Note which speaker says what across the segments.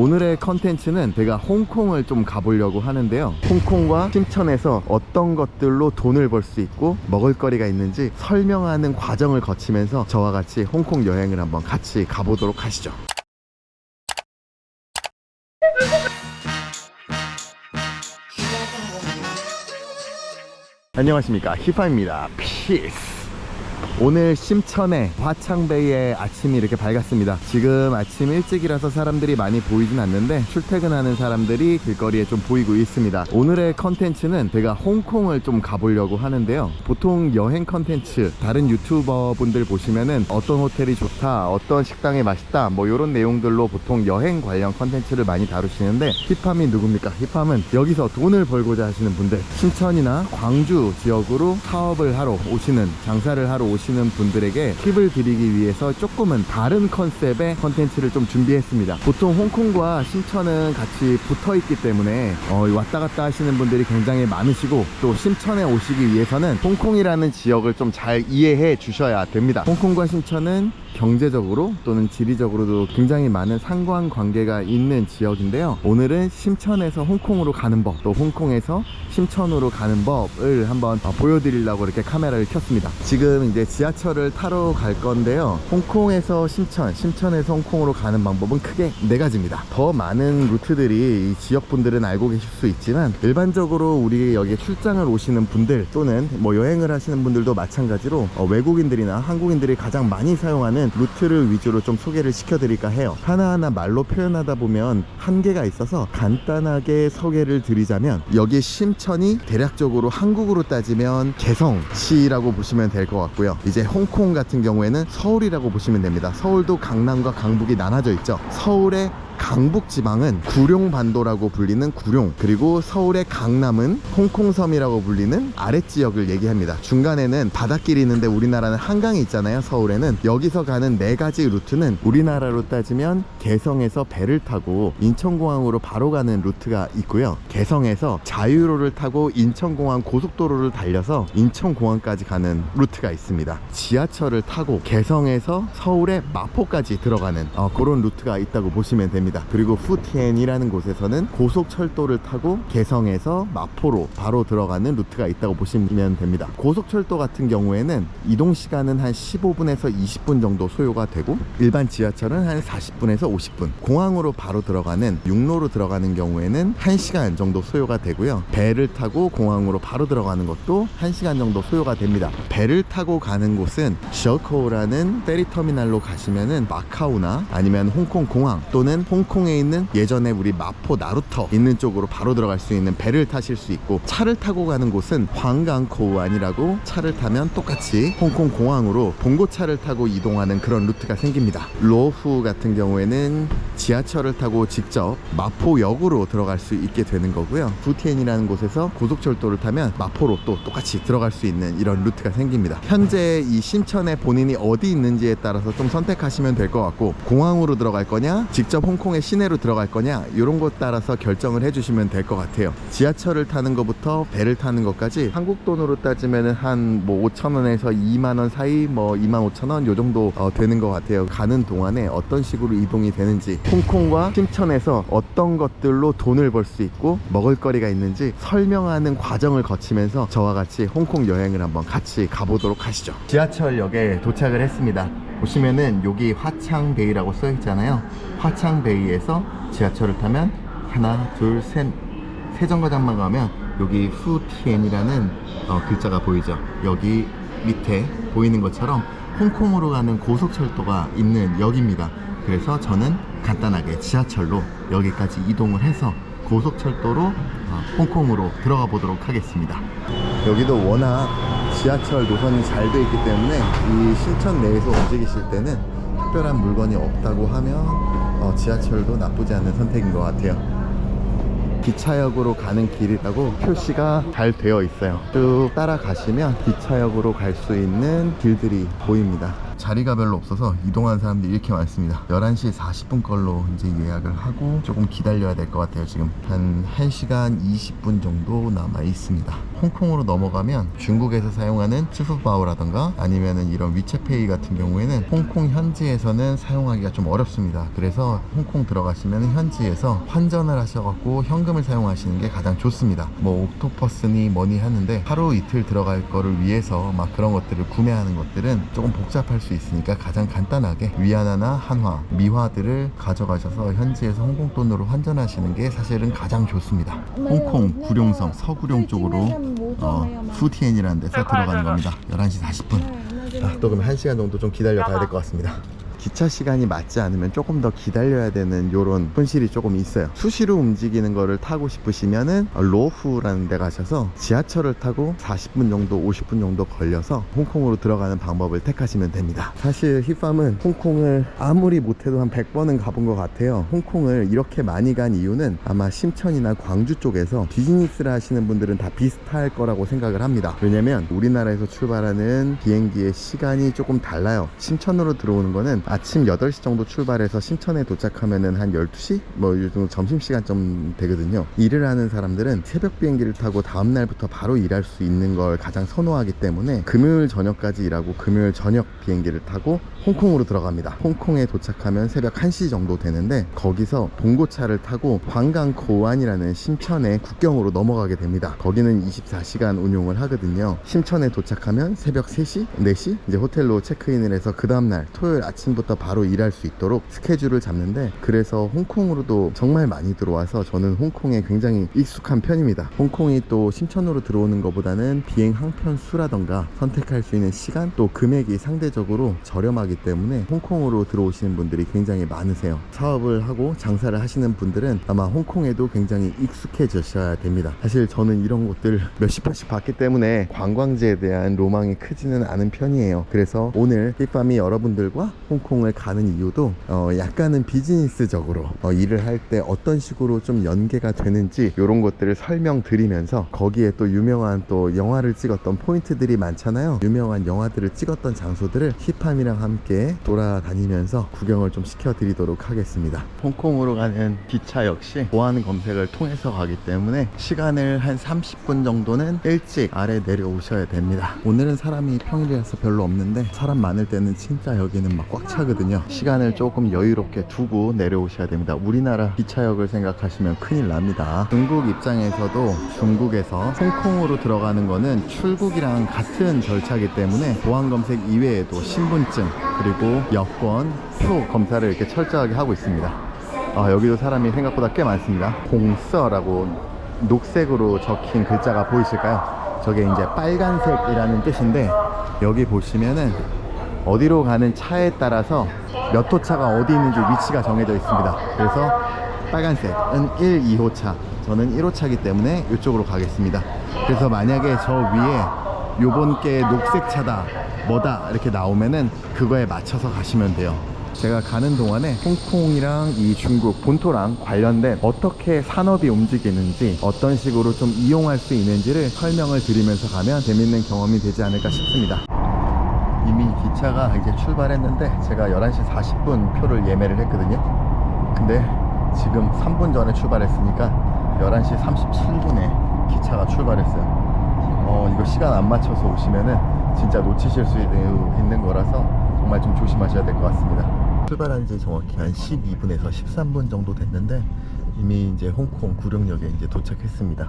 Speaker 1: 오늘의 컨텐츠는 제가 홍콩을 좀 가보려고 하는데요. 홍콩과 심천에서 어떤 것들로 돈을 벌 수 있고 먹을거리가 있는지 설명하는 과정을 거치면서 저와 같이 홍콩 여행을 한번 같이 가보도록 하시죠. 안녕하십니까. 히파입니다. 피스 오늘 심천의 화창베이의 아침이 이렇게 밝았습니다. 지금 아침 일찍이라서 사람들이 많이 보이진 않는데 출퇴근하는 사람들이 길거리에 좀 보이고 있습니다. 오늘의 컨텐츠는 제가 홍콩을 좀 가보려고 하는데요. 보통 여행 컨텐츠 다른 유튜버 분들 보시면은 어떤 호텔이 좋다 어떤 식당이 맛있다 뭐 이런 내용들로 보통 여행 관련 컨텐츠를 많이 다루시는데 힙함이 누굽니까? 힙함은 여기서 돈을 벌고자 하시는 분들. 신천이나 광주 지역으로 사업을 하러 오시는 장사를 하러 오시는 분들에게 팁을 드리기 위해서 조금은 다른 컨셉의 컨텐츠를 좀 준비했습니다 보통 홍콩과 심천은 같이 붙어 있기 때문에 어, 왔다 갔다 하시는 분들이 굉장히 많으시고 또 심천에 오시기 위해서는 홍콩이라는 지역을 좀 잘 이해해 주셔야 됩니다 홍콩과 심천은 경제적으로 또는 지리적으로도 굉장히 많은 상관관계가 있는 지역인데요. 오늘은 심천에서 홍콩으로 가는 법, 또 홍콩에서 심천으로 가는 법을 한번 어, 보여드리려고 이렇게 카메라를 켰습니다. 지금 이제 지하철을 타러 갈 건데요. 홍콩에서 심천, 심천에서 홍콩으로 가는 방법은 크게 네 가지입니다. 더 많은 루트들이 이 지역 분들은 알고 계실 수 있지만 일반적으로 우리 여기 출장을 오시는 분들 또는 뭐 여행을 하시는 분들도 마찬가지로 어, 외국인들이나 한국인들이 가장 많이 사용하는 루트를 위주로 좀 소개를 시켜드릴까 해요. 하나하나 말로 표현하다 보면 한계가 있어서 간단하게 소개를 드리자면 여기 심천이 대략적으로 한국으로 따지면 개성시라고 보시면 될 것 같고요. 이제 홍콩 같은 경우에는 서울이라고 보시면 됩니다. 서울도 강남과 강북이 나눠져 있죠. 서울의 강북 지방은 구룡반도라고 불리는 구룡 그리고 서울의 강남은 홍콩섬이라고 불리는 아랫 지역을 얘기합니다. 중간에는 바닷길이 있는데 우리나라는 한강이 있잖아요 서울에는. 여기서 가는 네 가지 루트는 우리나라로 따지면 개성에서 배를 타고 인천공항으로 바로 가는 루트가 있고요. 개성에서 자유로를 타고 인천공항 고속도로를 달려서 인천공항까지 가는 루트가 있습니다. 지하철을 타고 개성에서 서울의 마포까지 들어가는 어, 그런 루트가 있다고 보시면 됩니다 그리고 후티엔이라는 곳에서는 고속철도를 타고 개성에서 마포로 바로 들어가는 루트가 있다고 보시면 됩니다. 고속철도 같은 경우에는 이동 시간은 한 15분에서 20분 정도 소요가 되고 일반 지하철은 한 40분에서 50분. 공항으로 바로 들어가는 육로로 들어가는 경우에는 1시간 정도 소요가 되고요. 배를 타고 공항으로 바로 들어가는 것도 1시간 정도 소요가 됩니다. 배를 타고 가는 곳은 셔코라는 페리터미널로 가시면은 마카오나 아니면 홍콩 공항 또는 홍 콩에 있는 예전에 우리 마포 나루터 있는 쪽으로 바로 들어갈 수 있는 배를 타실 수 있고 차를 타고 가는 곳은 황강코우안이라고 차를 타면 똑같이 홍콩 공항으로 봉고차를 타고 이동하는 그런 루트가 생깁니다. 로후 같은 경우에는 지하철을 타고 직접 마포역으로 들어갈 수 있게 되는 거고요. 부티엔이라는 곳에서 고속철도를 타면 마포로 또 똑같이 들어갈 수 있는 이런 루트가 생깁니다. 현재 이 심천에 본인이 어디 있는지에 따라서 좀 선택하시면 될 것 같고 공항으로 들어갈 거냐 직접 홍콩 의 시내로 들어갈 거냐 이런 것 따라서 결정을 해주시면 될 것 같아요. 지하철을 타는 것부터 배를 타는 것까지 한국 돈으로 따지면 한뭐 5천 원에서 2만 원 사이 뭐 2만 5천 원 요 정도 어, 되는 것 같아요. 가는 동안에 어떤 식으로 이동이 되는지 홍콩과 심천에서 어떤 것들로 돈을 벌 수 있고 먹을거리가 있는지 설명하는 과정을 거치면서 저와 같이 홍콩 여행을 한번 같이 가보도록 하시죠. 지하철역에 도착을 했습니다. 보시면은 여기 화창베이라고 써 있잖아요. 화창베이에서 지하철을 타면 하나, 둘, 셋, 세 정거장만 가면 여기 후티엔이라는 어, 글자가 보이죠. 여기 밑에 보이는 것처럼 홍콩으로 가는 고속철도가 있는 역입니다. 그래서 저는 간단하게 지하철로 여기까지 이동을 해서 고속철도로 어, 홍콩으로 들어가 보도록 하겠습니다. 여기도 워낙 지하철 노선이 잘 돼 있기 때문에 이 신천 내에서 움직이실 때는 특별한 물건이 없다고 하면 어, 지하철도 나쁘지 않은 선택인 것 같아요. 기차역으로 가는 길이라고 표시가 잘 되어 있어요. 쭉 따라가시면 기차역으로 갈 수 있는 길들이 보입니다. 자리가 별로 없어서 이동하는 사람들이 이렇게 많습니다. 11시 40분 걸로 이제 예약을 하고 조금 기다려야 될 것 같아요. 지금 한 1시간 20분 정도 남아 있습니다. 홍콩으로 넘어가면 중국에서 사용하는 츠푸바오라던가 아니면은 이런 위챗페이 같은 경우에는 홍콩 현지에서는 사용하기가 좀 어렵습니다. 그래서 홍콩 들어가시면 현지에서 환전을 하셔갖고 현금을 사용하시는 게 가장 좋습니다. 뭐 옥토퍼스니 뭐니 하는데 하루 이틀 들어갈 거를 위해서 막 그런 것들을 구매하는 것들은 조금 복잡할 수 있으니까 가장 간단하게 위안화나 한화, 미화들을 가져가셔서 현지에서 홍콩 돈으로 환전하시는 게 사실은 가장 좋습니다. 홍콩 구룡성 서구룡 쪽으로 어, 푸티엔이라는 데서 들어가는 겁니다. 11시 40분. 아, 또 그럼 1시간 정도 좀 기다려 가야 될 것 같습니다. 기차 시간이 맞지 않으면 조금 더 기다려야 되는 요런 손실이 조금 있어요. 수시로 움직이는 거를 타고 싶으시면은 로후라는 데 가셔서 지하철을 타고 40분 정도, 50분 정도 걸려서 홍콩으로 들어가는 방법을 택하시면 됩니다. 사실 힙팜은 홍콩을 아무리 못해도 한 100번은 가본 것 같아요. 홍콩을 이렇게 많이 간 이유는 아마 심천이나 광주 쪽에서 비즈니스를 하시는 분들은 다 비슷할 거라고 생각을 합니다. 왜냐면 우리나라에서 출발하는 비행기의 시간이 조금 달라요. 심천으로 들어오는 거는 아침 8시 정도 출발해서 심천에 도착하면은 한 12시? 뭐 요즘 점심시간쯤 되거든요. 일을 하는 사람들은 새벽 비행기를 타고 다음날부터 바로 일할 수 있는 걸 가장 선호하기 때문에 금요일 저녁까지 일하고 금요일 저녁 비행기를 타고 홍콩으로 들어갑니다. 홍콩에 도착하면 새벽 1시 정도 되는데 거기서 봉고차를 타고 관광 고안이라는 심천의 국경으로 넘어가게 됩니다. 거기는 24시간 운용을 하거든요. 심천에 도착하면 새벽 3시, 4시 이제 호텔로 체크인을 해서 그 다음날 토요일 아침부터 바로 일할 수 있도록 스케줄을 잡는데 그래서 홍콩으로도 정말 많이 들어와서 저는 홍콩에 굉장히 익숙한 편입니다. 홍콩이 또 심천으로 들어오는 것보다는 비행 항편 수라던가 선택할 수 있는 시간 또 금액이 상대적으로 저렴하기 때문에 홍콩으로 들어오시는 분들이 굉장히 많으세요. 사업을 하고 장사를 하시는 분들은 아마 홍콩에도 굉장히 익숙해지셔야 됩니다. 사실 저는 이런 곳들 몇십 번씩 봤기 때문에 관광지에 대한 로망이 크지는 않은 편이에요. 그래서 오늘 힙밤이 여러분들과 홍콩 을 가는 이유도 어, 약간은 비즈니스적으로 어, 일을 할 때 어떤 식으로 좀 연계가 되는지 이런 것들을 설명드리면서 거기에 또 유명한 또 영화를 찍었던 포인트들이 많잖아요. 유명한 영화들을 찍었던 장소들을 힙함이랑 함께 돌아다니면서 구경을 좀 시켜드리도록 하겠습니다. 홍콩으로 가는 기차 역시 보안 검색을 통해서 가기 때문에 시간을 한 30분 정도는 일찍 아래 내려오셔야 됩니다. 오늘은 사람이 평일이라서 별로 없는데 사람 많을 때는 진짜 여기는 막 꽉 차 거든요. 시간을 조금 여유롭게 두고 내려오셔야 됩니다. 우리나라 기차역을 생각하시면 큰일 납니다. 중국 입장에서도 중국에서 홍콩으로 들어가는 거는 출국이랑 같은 절차이기 때문에 보안 검색 이외에도 신분증 그리고 여권, 표 검사를 이렇게 철저하게 하고 있습니다. 아, 여기도 사람이 생각보다 꽤 많습니다. 공서라고 녹색으로 적힌 글자가 보이실까요? 저게 이제 빨간색이라는 뜻인데 여기 보시면은 어디로 가는 차에 따라서 몇 호차가 어디 있는지 위치가 정해져 있습니다. 그래서 빨간색은 1, 2호 차. 저는 1호차이기 때문에 이쪽으로 가겠습니다. 그래서 만약에 저 위에 요번 게 녹색 차다, 뭐다 이렇게 나오면은 그거에 맞춰서 가시면 돼요. 제가 가는 동안에 홍콩이랑 이 중국 본토랑 관련된 어떻게 산업이 움직이는지 어떤 식으로 좀 이용할 수 있는지를 설명을 드리면서 가면 재밌는 경험이 되지 않을까 싶습니다. 기차가 이제 출발했는데 제가 11시 40분 표를 예매를 했거든요. 근데 지금 3분 전에 출발했으니까 11시 37분에 기차가 출발했어요. 어, 이거 시간 안 맞춰서 오시면은 진짜 놓치실 수 있는 거라서 정말 좀 조심하셔야 될 것 같습니다. 출발한 지 정확히 한 12분에서 13분 정도 됐는데 이미 이제 홍콩 구룡역에 이제 도착했습니다.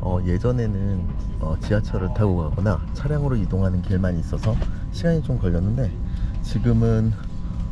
Speaker 1: 어, 예전에는 어, 지하철을 타고 가거나 차량으로 이동하는 길만 있어서 시간이 좀 걸렸는데 지금은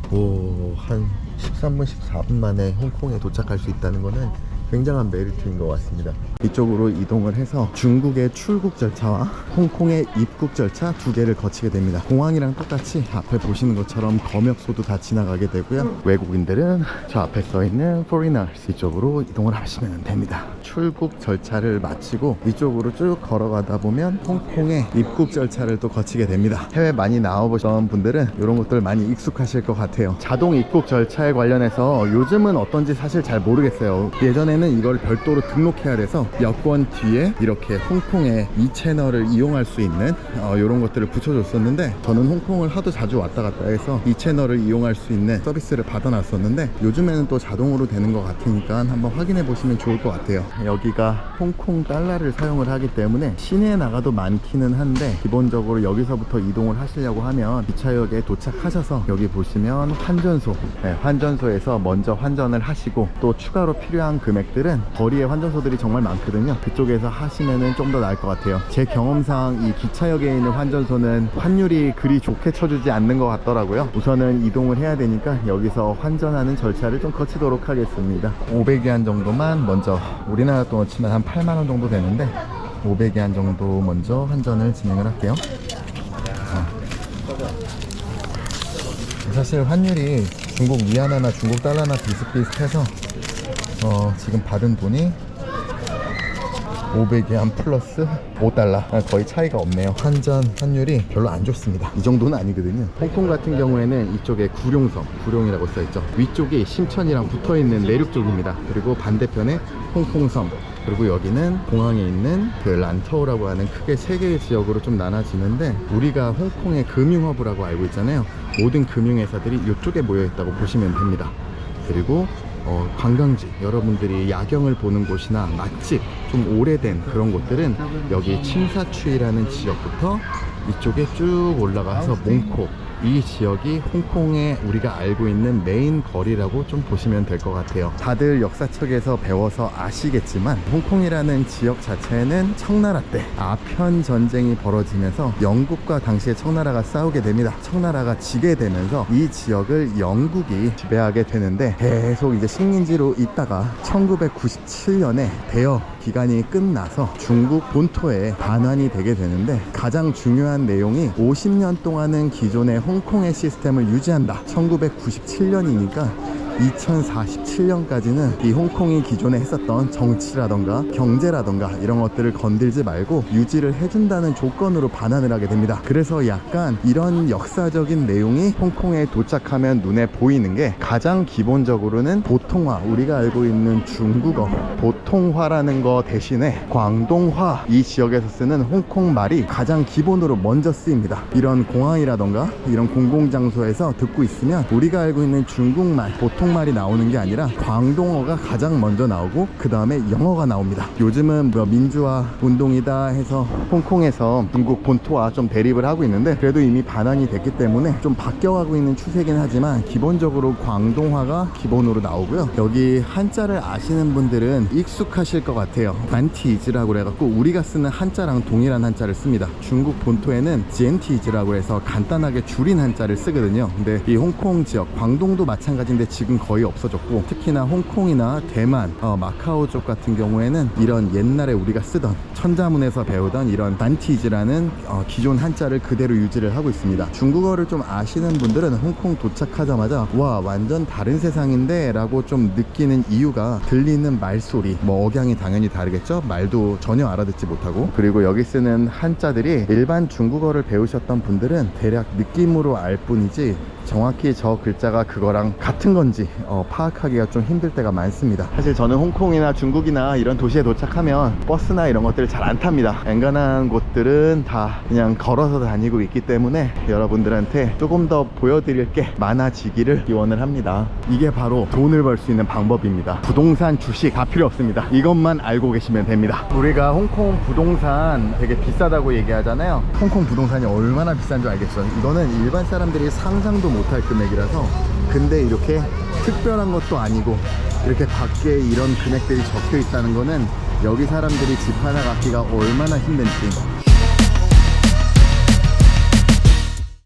Speaker 1: 뭐 한 13분, 14분 만에 홍콩에 도착할 수 있다는 거는 굉장한 메리트인 것 같습니다. 이쪽으로 이동을 해서 중국의 출국 절차와 홍콩의 입국 절차 두 개를 거치게 됩니다. 공항이랑 똑같이 앞에 보시는 것처럼 검역소도 다 지나가게 되고요. 외국인들은 저 앞에 써 있는 foreigners 이쪽으로 이동을 하시면 됩니다. 출국 절차를 마치고 이쪽으로 쭉 걸어가다 보면 홍콩의 입국 절차를 또 거치게 됩니다. 해외 많이 나와보신 분들은 이런 것들 많이 익숙하실 것 같아요. 자동 입국 절차에 관련해서 요즘은 어떤지 사실 잘 모르겠어요. 예전에 는 이걸 별도로 등록해야 돼서 여권 뒤에 이렇게 홍콩의 이 채널을 이용할 수 있는 어, 이런 것들을 붙여줬었는데 저는 홍콩을 하도 자주 왔다 갔다 해서 이 채널을 이용할 수 있는 서비스를 받아놨었는데 요즘에는 또 자동으로 되는 것 같으니까 한번 확인해 보시면 좋을 것 같아요. 여기가 홍콩 달러를 사용을 하기 때문에 시내에 나가도 많기는 한데 기본적으로 여기서부터 이동을 하시려고 하면 기차역에 도착하셔서 여기 보시면 환전소 네, 환전소에서 먼저 환전을 하시고 또 추가로 필요한 금액 들은 거리에 환전소들이 정말 많거든요. 그쪽에서 하시면은 좀 더 나을 것 같아요. 제 경험상 이 기차역에 있는 환전소는 환율이 그리 좋게 쳐주지 않는 것 같더라고요. 우선은 이동을 해야 되니까 여기서 환전하는 절차를 좀 거치도록 하겠습니다. 500위안 정도만 먼저 우리나라 돈으로 치면 한 8만원 정도 되는데 500위안 정도 먼저 환전을 진행을 할게요. 사실 환율이 중국 위안화나 중국 달러나 비슷비슷해서 어, 지금 받은 돈이 500위안 플러스 5달러. 아, 거의 차이가 없네요. 환전 환율이 별로 안 좋습니다. 이 정도는 아니거든요. 홍콩 같은 경우에는 이쪽에 구룡섬 구룡이라고 써있죠. 위쪽이 심천이랑 붙어있는 내륙 쪽입니다. 그리고 반대편에 홍콩섬 그리고 여기는 공항에 있는 그 란터우라고 하는 크게 세 개의 지역으로 좀 나눠지는데 우리가 홍콩의 금융허브라고 알고 있잖아요. 모든 금융회사들이 이쪽에 모여 있다고 보시면 됩니다. 그리고 어, 관광지 여러분들이 야경을 보는 곳이나 맛집 좀 오래된 그런 곳들은 여기 침사추이라는 지역부터 이쪽에 쭉 올라가서 몽코 이 지역이 홍콩에 우리가 알고 있는 메인 거리라고 좀 보시면 될 것 같아요. 다들 역사책에서 배워서 아시겠지만 홍콩이라는 지역 자체는 청나라 때 아편 전쟁이 벌어지면서 영국과 당시에 청나라가 싸우게 됩니다. 청나라가 지게 되면서 이 지역을 영국이 지배하게 되는데 계속 이제 식민지로 있다가 1997년에 대여 기간이 끝나서 중국 본토에 반환이 되게 되는데 가장 중요한 내용이 50년 동안은 기존의 홍콩의 시스템을 유지한다. 1997년이니까 2047년까지는 이 홍콩이 기존에 했었던 정치라던가 경제라던가 이런 것들을 건들지 말고 유지를 해준다는 조건으로 반환을 하게 됩니다. 그래서 약간 이런 역사적인 내용이 홍콩에 도착하면 눈에 보이는 게 가장 기본적으로는 보통화 우리가 알고 있는 중국어 보통화라는 거 대신에 광동화 이 지역에서 쓰는 홍콩 말이 가장 기본으로 먼저 쓰입니다. 이런 공항이라던가 이런 공공장소에서 듣고 있으면 우리가 알고 있는 중국말 보통 말이 나오는 게 아니라 광동어가 가장 먼저 나오고 그 다음에 영어가 나옵니다. 요즘은 뭐 민주화 운동이다 해서 홍콩에서 중국 본토와 좀 대립을 하고 있는데 그래도 이미 반환이 됐기 때문에 좀 바뀌어가고 있는 추세긴 하지만 기본적으로 광동화가 기본으로 나오고요. 여기 한자를 아시는 분들은 익숙하실 것 같아요. 난티이즈라고 그래갖고 우리가 쓰는 한자랑 동일한 한자를 씁니다. 중국 본토에는 지엔티이즈라고 해서 간단하게 줄인 한자를 쓰거든요. 근데 이 홍콩 지역, 광동도 마찬가지인데 지금 거의 없어졌고 특히나 홍콩이나 대만, 어, 마카오 쪽 같은 경우에는 이런 옛날에 우리가 쓰던 천자문에서 배우던 이런 난티이즈라는 어, 기존 한자를 그대로 유지를 하고 있습니다. 중국어를 좀 아시는 분들은 홍콩 도착하자마자 와 완전 다른 세상인데? 라고 좀 느끼는 이유가 들리는 말소리 뭐 억양이 당연히 다르겠죠? 말도 전혀 알아듣지 못하고. 그리고 여기 쓰는 한자들이 일반 중국어를 배우셨던 분들은 대략 느낌으로 알 뿐이지 정확히 저 글자가 그거랑 같은 건지 어, 파악하기가 좀 힘들 때가 많습니다. 사실 저는 홍콩이나 중국이나 이런 도시에 도착하면 버스나 이런 것들을 잘 안 탑니다. 엔간한 곳들은 다 그냥 걸어서 다니고 있기 때문에 여러분들한테 조금 더 보여드릴 게 많아지기를 기원을 합니다. 이게 바로 돈을 벌 수 있는 방법입니다. 부동산, 주식 다 필요 없습니다. 이것만 알고 계시면 됩니다. 우리가 홍콩 부동산 되게 비싸다고 얘기하잖아요. 홍콩 부동산이 얼마나 비싼 줄 알겠어요. 이거는 일반 사람들이 상상도 못할 금액이라서 근데 이렇게 특별한 것도 아니고 이렇게 밖에 이런 금액들이 적혀 있다는 거는 여기 사람들이 집 하나 갖기가 얼마나 힘든지